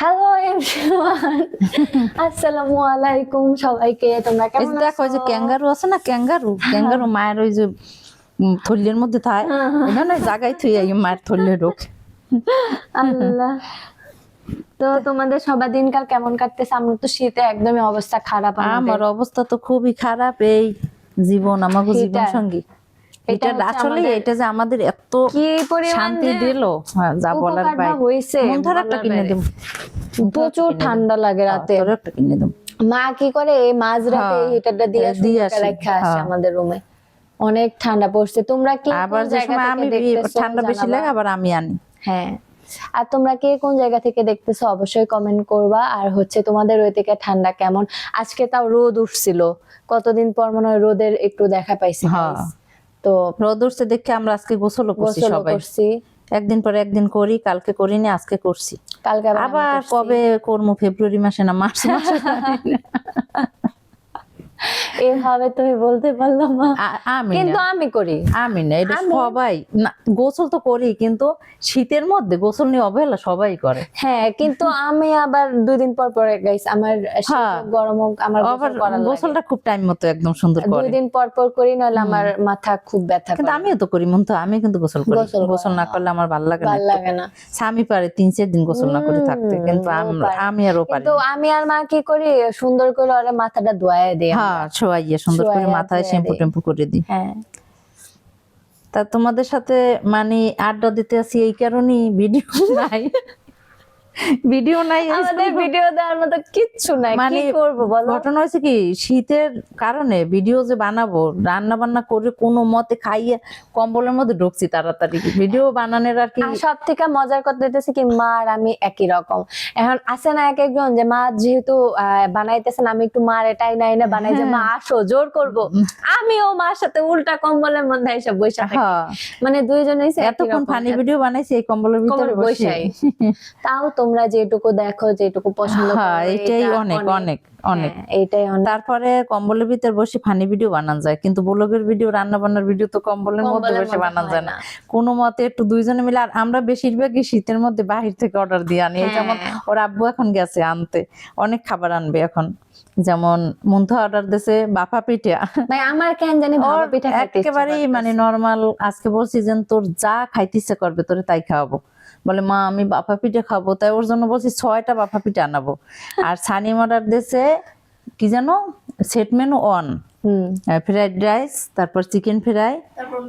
Hello everyone আসসালামু আলাইকুম সবাইকে। তোমরা কেমন যে দেখো যে আছো? ক্যাঙ্গারু আছে না ক্যাঙ্গারু? ক্যাঙ্গারু মায়ের ওই যে থলির মধ্যে থাকে ওটা না জায়গায় থুই এই মায়ের থলে ঢোক আল্লাহ। তো তোমাদের সবার দিনকাল কেমন কাটতেছে? আমরা তো শীতে একদমই অবস্থা খারাপ আমার অবস্থা তো খুবই খারাপ এই জীবন আমাকে জীবন সঙ্গী এটা আসলে এটা যে আমাদের এত কি শান্তি দিল? হ্যাঁ, যা বলার কিনে। দেব প্রচুর ঠান্ডা লাগে রাতে। একটা কিনে দেব মা কি করে এই রাতে হ্যাঁ, হিটারটা দিয়ে দিয়ে রেখে আসে হ্যাঁ। আমাদের রুমে অনেক ঠান্ডা পড়ছে। তোমরা কি আবার যে সময় আমি ঠান্ডা বেশি লাগে আবার আমি আনি। হ্যাঁ। আর তোমরা কে কোন জায়গা থেকে দেখতেছো অবশ্যই কমেন্ট করবা। আর হচ্ছে তোমাদের ওই থেকে ঠান্ডা কেমন? আজকে তাও রোদ উঠছিল। কতদিন পর মনে হয় রোদের একটু দেখা পাইছি হ্যাঁ। তো রোদ উঠছে দেখে আমরা আজকে গোসলও করছি সবাই। করছি। একদিন পরে একদিন করি কালকে করি করিনি আজকে করছি। কালকে আবার কবে করব ফেব্রুয়ারি মাসে না মার্চ মাসে না। এভাবে তুমি বলতে পারলাম আমি কিন্তু আমি করি। আমি না এটা সবাই গোসল তো করি কিন্তু শীতের মধ্যে গোসল নিয়ে অবহেলা সবাই করে। হ্যাঁ কিন্তু আমি আবার দুই দিন পর পরে গাইস আমার হ্যাঁ। গরম আমার গোসল করা গোসলটা খুব টাইম মতো একদম সুন্দর দুই দিন পর পর করি নাহলে আমার মাথা খুব ব্যথা কিন্তু আমিও তো করি মন তো আমি কিন্তু গোসল করি। গোসল গোসল না করলে আমার ভালো লাগে না ভালো লাগে না। স্বামী পারে তিন চার দিন গোসল না করে থাকতে কিন্তু ও আম-। আমি আরও পারি কিন্তু আমি আর মা কি করি সুন্দর করে ওরে মাথাটা ধোয়ায় আমরা। হ্যাঁ ছোয়াইয়ে সুন্দর করে মাথায় শ্যাম্পু টেম্পু করে দিই। হ্যাঁ। তা তোমাদের সাথে মানে আড্ডা দিতে আসি এই কারণেই ভিডিও নাই। ভিডিও নাই আমাদের ভিডিও দেওয়ার মতো কিচ্ছু নাই। মানে কি করব বলো? ঘটনা হয়েছে কি শীতের কারণে ভিডিও যে বানাবো রান্না বান্না করে কোনো মতে খাইয়ে কম্বলের মধ্যে ঢুকছি তাড়াতাড়ি। ভিডিও বানানোর আর কি সব থেকে মজার কথা হইতেছে কি মা আর আমি একই রকম। এখন আছে না এক একজন যে মা যেহেতু বানাইতেছেন আমি একটু মার এটাই নাই না বানাই যে মা আসো জোর করব। আমিও মার সাথে উল্টা কম্বলের মধ্যে এসে বসে হ্যাঁ। মানে দুইজনেই এতক্ষণ ফানি ভিডিও বানাইছি এই কম্বলের ভিতরে বসে। তাও তোমরা যেটুকু দেখো যেটুকু পছন্দ করো হ্যাঁ এটাই অনেক অনেক। অনেক হ্যাঁ, এইটাই অনেক। তারপরে কম্বলের ভিতর বসে ফানি ভিডিও বানান যায় কিন্তু ব্লগের ভিডিও রান্না বান্নার ভিডিও তো কম্বলের মধ্যে বসে বানান যায় না। কোনো মতে একটু দুইজনে মিলে আর আমরা বেশিরভাগই শীতের মধ্যে বাহির থেকে অর্ডার দিয়ে আনি। যেমন হ্যাঁ। ওর আব্বু এখন গেছে আনতে অনেক খাবার আনবে এখন। যেমন মুন্থা অর্ডার দিছে বাফা পিঠা। ভাই আমার কেন জানি ভাপা পিঠা একেবারেই মানে নরমাল আজকে বলছি যে তোর যা খাইতে ইচ্ছে করবে তোরে তাই খাওয়াবো। বলে মা আমি বাফা পিঠা খাব। তাই ওর জন্য বলছি ছয়টা বাফা পিঠা আনাবো। আর সানি অর্ডার দিয়েছে কি জানো? Set menu on fried rice তারপর চিকেন ফ্রাই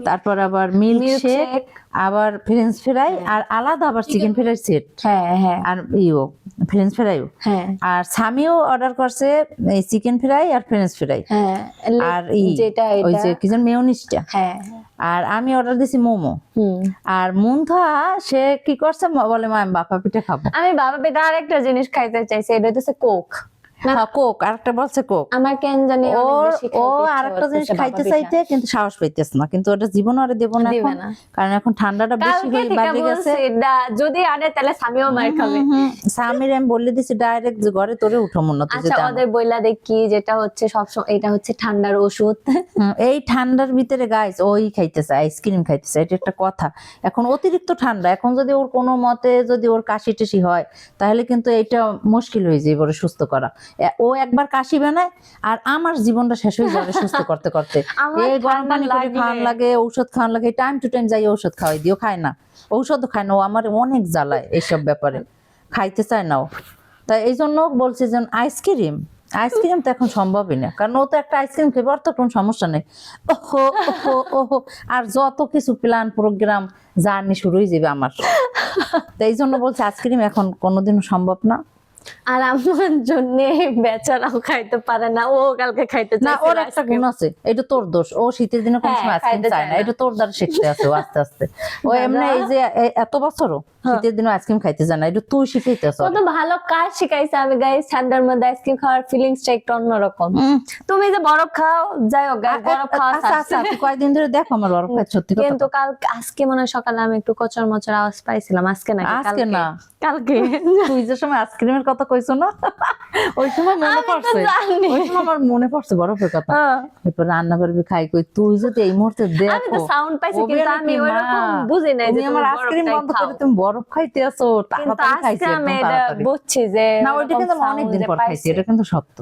তারপর আবার মিল্ক শেক আবার ফ্রেঞ্চ ফ্রাই আর আলাদা আবার চিকেন ফ্রাই সেট হ্যাঁ হ্যাঁ। আর ইও ফ্রেঞ্চ ফ্রাইও হ্যাঁ। আর স্বামীও অর্ডার করছে চিকেন ফ্রাই আর ফ্রেঞ্চ ফ্রাই হ্যাঁ আর ই যেটা ওই যে কি যেন মেয়নিসটা হ্যাঁ। আর আমি অর্ডার দিছি মোমো। হুম। আর মুন্থা সে কি করছে? বলে মা আমি বাপা পিঠা খাব। আমি বাবা আর একটা জিনিস খাইতে চাইছি এটা হচ্ছে কোক। কোক আরেকটা বলছে কোক। আমার কেন জানি ও আরেকটা জিনিস খাইতে চাইতে কিন্তু সাহস পাইতেছে না কিন্তু ওটা জীবন আরে দেবো না এখন কারণ এখন ঠান্ডাটা বেশি হয়ে গেছে। যদি আনে তাহলে মার খাবে। আমি বলে দিছি ডাইরেক্ট যে ঘরে তোরে উঠো মনে তুই আচ্ছা যেটা ওদের বইলা দেখি যেটা হচ্ছে সবসময় এটা হচ্ছে ঠান্ডার ওষুধ। এই ঠান্ডার ভিতরে গাইস ওই খাইতেছে আইসক্রিম খাইতেছে এটা একটা কথা। এখন অতিরিক্ত ঠান্ডা এখন যদি ওর কোনো মতে যদি ওর কাশি টাশি হয় তাহলে কিন্তু এটা মুশকিল হয়ে যায় ওরে সুস্থ করা। ও একবার কাশি বানায় আর আমার জীবনটা শেষ হয়ে যাবে সুস্থ করতে করতে। এই গরম পানি করে খাওয়ান লাগে ঔষধ খাওয়ান লাগে টাইম টু টাইম যাই ঔষধ খাওয়াই দিও খায় না। ঔষধও খায় না ও আমার অনেক জ্বালায় এইসব ব্যাপারে। খাইতে চায় না ও। তাই এই জন্য বলছে যে আইসক্রিম আইসক্রিম তো এখন সম্ভবই না। কারণ ও তো একটা আইসক্রিম খেয়ে ওর তো কোনো সমস্যা নেই। ওহো ওহো ওহো। আর যত কিছু প্ল্যান প্রোগ্রাম জার্নি শুরু হয়ে যাবে আমার। তো এই জন্য বলছে আইসক্রিম এখন কোনোদিনও সম্ভব না। আর আমার জন্য বেচারাও খাইতে পারে না ও কালকে খাইতে না ওর একটা গুণ আছে এটা তোর দোষ। ও শীতের দিনে কোনো হ্যাঁ, সময় আইসক্রিম চায় না। না। এটা তোর দ্বারা শিখতে আছে আস্তে আস্তে। ও এমনি এই যে এত বছরও শীতের দিনে আইসক্রিম খাইতে এটা তুই কত ভালো কাজ শিখাইছে আমি গাইস ঠান্ডার মধ্যে আইসক্রিম খাওয়ার ফিলিংসটা একটু অন্যরকম। তুমি যে বরফ খাও যাই হোক guys, বরফ খাওয়া আচ্ছা আচ্ছা তুই কয়েকদিন ধরে দেখো আমার বরফ খাই সত্যি কিন্তু কাল আজকে মনে হয় সকালে আমি একটু কচর মচর আওয়াজ পাইছিলাম আজকে কালকে? না। কালকে। তুই যে সময় আইসক্রিমের কথা কইছো না? ওই সময় মনে পড়ছে। ওই সময় আমার মনে পড়ছে বরফের কথা। হ্যাঁ। এরপর রান্না পারবি খাই কই তুই যদি এই মুহূর্তে দেখো আমি তো সাউন্ড পাইছি কিন্তু আমি কি মা? ওইরকম বুঝি নাই যে আমার আইসক্রিম বন্ধ করে তুমি বরফ খাইতে কিন্তু তাড়াতাড়ি খাইছি আমি এটা বুঝছি যে না ওইটা কিন্তু অনেকদিন যে পর খাইছি এটা কিন্তু সত্য।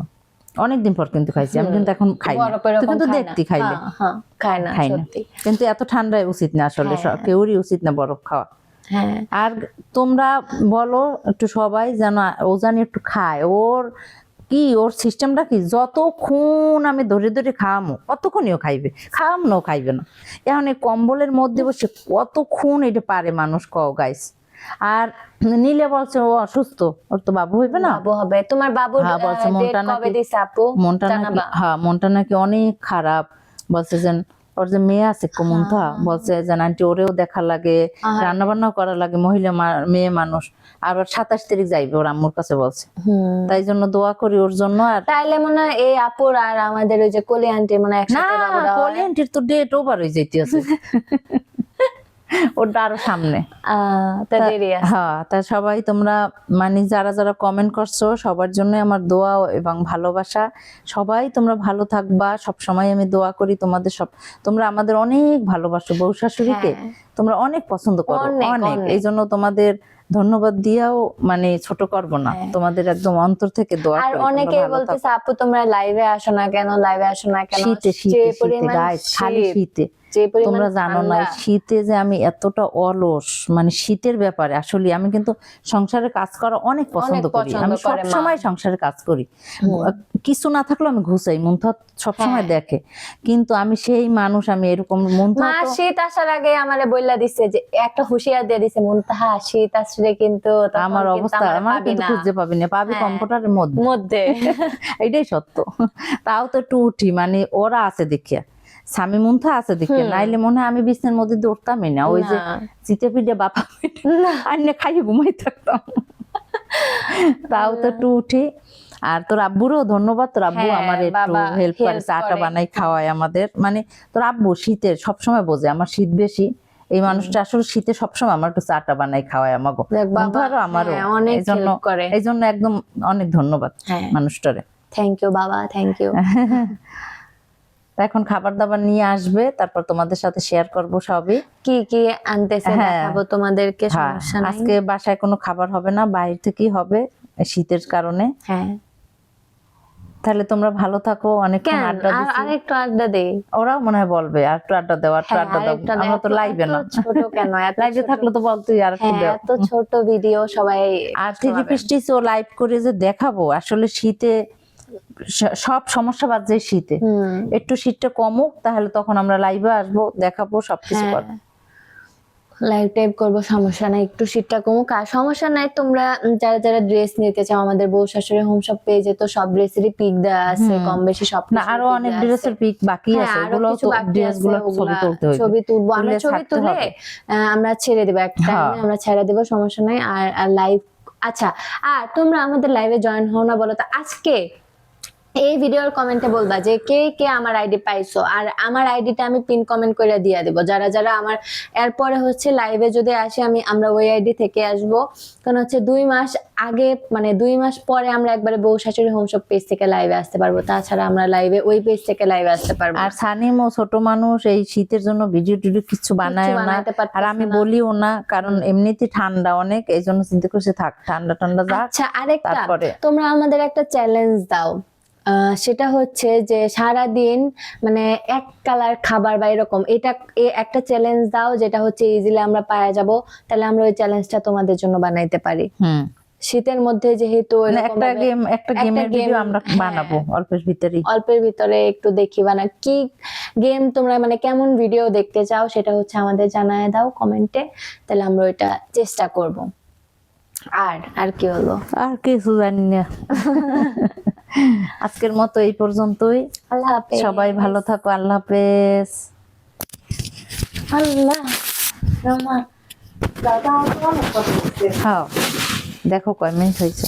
অনেকদিন পর কিন্তু খাইছি আমি কিন্তু এখন খাই না। তুই কিন্তু। দেখতি খাইলে। হ্যাঁ, হ্যাঁ, খাই না সত্যি। কিন্তু এত ঠান্ডায় উচিত না আসলে। কেউরই উচিত না বরফ খাওয়া। হ্যাঁ। আর তোমরা বলো একটু সবাই যেন ও জানি একটু খায়। ওর কি? ওর সিস্টেমটা কি? যতক্ষণ আমি ধরে ধরে খাওয়ামো কতক্ষণইও খাইবে। খাওয়াম নাও খাইবে না। এখন এই কম্বলের মধ্যে বসে কতক্ষণ এটা পারে মানুষ কও গাইস আর নীলে বলছে ও অসুস্থ। ওর তো বাবু হইবে না? বাবু হবে। তোমার বাবু হ্যাঁ, বলছে মনটা নাকি- হ্যাঁ মনটা নাকি অনেক খারাপ। বলছে যে ওর যে মেয়ে আছে কুমন্থা বলছে যে আন্টি ওরেও দেখা লাগে রান্না বান্নাও করা লাগে মহিলা মেয়ে মানুষ। আবার সাতাশ তারিখ যাইবে ওর আম্মুর কাছে বলছে। তাই জন্য দোয়া করি ওর জন্য আর তাইলে মনে হয় এই আপুর আর আমাদের ওই যে কলি আন্টি মনে হয় না একসাথে আন্টির তো ডেট ওভার হয়ে যেতে আছে ওটা আরও সামনে। হ্যাঁ তা সবাই তোমরা মানে যারা যারা কমেন্ট করছ সবার জন্য আমার দোয়া এবং ভালোবাসা। সবাই তোমরা ভালো থাকবা। সব সময় আমি দোয়া করি তোমাদের সব তোমরা আমাদের অনেক ভালোবাসো বউ শাশুড়িকে। হ্যাঁ। তোমরা অনেক পছন্দ করো। অনেক। এই জন্য তোমাদের ধন্যবাদ দিয়াও মানে ছোট করব না। হ্যাঁ। তোমাদের একদম অন্তর থেকে দোয়া আর অনেকে। বলতেছে আপু তোমরা লাইভে আসো না কেন? লাইভে আসো না কেন? শীতে শীতে খালি শীতে। যে তোমরা জানো না শীতে যে আমি এতটা অলস মানে শীতের ব্যাপারে আসলে আমি কিন্তু সংসারে কাজ করা অনেক পছন্দ করি। আমি সব সময় সংসারে কাজ করি। কিছু না থাকলেও আমি ঘুষাই মন্থা সব সময় হ্যাঁ। দেখে। কিন্তু আমি সেই মানুষ আমি এরকম মন্থা মা শীত আসার আগে আমারে বইলা দিছে যে একটা হুঁশিয়ার দিয়ে দিছে মুনতাহা শীত আসলে কিন্তু আমার অবস্থা আমার কিন্তু খুঁজে পাবি না পাবি হ্যাঁ। কম্পিউটারের মধ্যে। মধ্যে। এটাই সত্য। তাও তো একটু উঠি মানে ওরা আছে দেখিয়া। স্বামী মুন্থা আছে দেখিয়া নাইলে মনে হয় আমি বিছনের মধ্যে দৌড়তামই না। ওই যে। চিতে পিঠে বাপা আইনে খাইয়ে ঘুমাই থাকতাম। তাও তো একটু উঠি। আর তোর আব্বুরও ধন্যবাদ। তোর আব্বু হ্যাঁ, আমার একটু হেল্প করে চাটা বানাই খাওয়ায় আমাদের। মানে তোর আব্বু শীতের সবসময় বোঝে আমার শীত বেশি। এই মানুষটা আসলে শীতে সবসময় আমার একটু চাটা বানাই খাওয়ায় আমাকে দেখ আমারও। হ্যাঁ, অনেক এই জন্য এই জন্য একদম অনেক ধন্যবাদ হ্যাঁ। মানুষটারে। থ্যাংক ইউ বাবা থ্যাংক ইউ তা এখন খাবার দাবার নিয়ে আসবে তারপর তোমাদের সাথে শেয়ার করব সবই। কি কি আনতেছে? হ্যাঁ। দেখাবো তোমাদেরকে হ্যাঁ সমস্যা নাই। আজকে বাসায় কোনো খাবার হবে না বাইরে থেকেই হবে শীতের কারণে। হ্যাঁ। তাহলে তোমরা ভালো থাকো কেন? আড্ডা আর দিচ্ছি আরেকটু আড্ডা দেই। ওরাও মনে হয় বলবে আর একটু আড্ডা দাও আর একটু হ্যাঁ, আড্ডা দাও। আমরা তো লাইভে না। ছোট কেন? এত লাইভে থাকলে তো বলতুই আর একটু দাও। এত ছোট ভিডিও সবাই আর থ্রি পিস্টিস ও লাইভ করে যে দেখাবো আসলে শীতে সব সমস্যা বাদ যায় শীতে। একটু শীতটা কমুক তাহলে তখন আমরা লাইভে আসব দেখাবো সবকিছু হ্যাঁ। করব। লাইভ টাইপ করব সমস্যা নাই একটু শীতটা কমুক। আর সমস্যা নাই তোমরা যারা যারা ড্রেস নিতে চাও আমাদের বউ শাশুড়ি হোম শপ পেজে তো সব ড্রেসেরই পিক দেওয়া আছে কম বেশি সব না আরও অনেক ড্রেসের পিক বাকি হ্যাঁ, আছে ওগুলো বাকি ড্রেসগুলো ছবি তুলতে হবে ছবি তুলবো আমরা ছবি তুলে আমরা ছেড়ে দেবো একটা হ্যাঁ। আমরা ছেড়ে দেবো সমস্যা নাই আর আর লাইভ আচ্ছা আর তোমরা আমাদের লাইভে জয়েন হও না বলো তো আজকে এই ভিডিওর কমেন্টে বলবা যে কে কে আমার আইডি পাইছো? আর আমার আইডিটা আমি পিন কমেন্ট করে দিয়ে দেবো। যারা যারা আমার এরপরে হচ্ছে লাইভে যদি আসে আমি আমরা ওই আইডি থেকে আসব। কারণ হচ্ছে দুই মাস আগে মানে দুই মাস পরে আমরা একবারে বউ শাশুড়ি হোমশপ পেজ থেকে লাইভে আসতে পারব। তাছাড়া আমরা লাইভে ওই পেজ থেকে লাইভে আসতে পারব। আর সানিম ও ছোট মানুষ এই শীতের জন্য ভিডিও টিডিও কিছু বানায় না। আর আমি বলিও না কারণ এমনিতে ঠান্ডা অনেক এই জন্য চিন্তা করছে থাক ঠান্ডা ঠান্ডা আচ্ছা আরেকটা তোমরা আমাদের একটা চ্যালেঞ্জ দাও। সেটা হচ্ছে যে সারা দিন মানে এক কালার খাবার বা এরকম এটা একটা চ্যালেঞ্জ দাও যেটা হচ্ছে ইজিলি আমরা পাওয়া যাব তাহলে আমরা ওই চ্যালেঞ্জটা তোমাদের জন্য বানাইতে পারি। শীতের মধ্যে যেহেতু মানে একটা গেম একটা গেমের ভিডিও আমরা হ্যাঁ। বানাবো অল্পের ভিতরেই। অল্পের ভিতরে একটু দেখি বানা কি গেম তোমরা মানে কেমন ভিডিও দেখতে চাও সেটা হচ্ছে আমাদের জানায় দাও কমেন্টে তাহলে আমরা ওইটা চেষ্টা করব। আর আর কি হলো আর কিছু জানি না। আজকের মতো এই পর্যন্তই। আল্লাহ হাফেজ। সবাই ভালো থাকো আল্লাহ হাফেজ। আল্লাহ দাদা হ্যাঁ দেখো কয় মিনিট হয়েছে।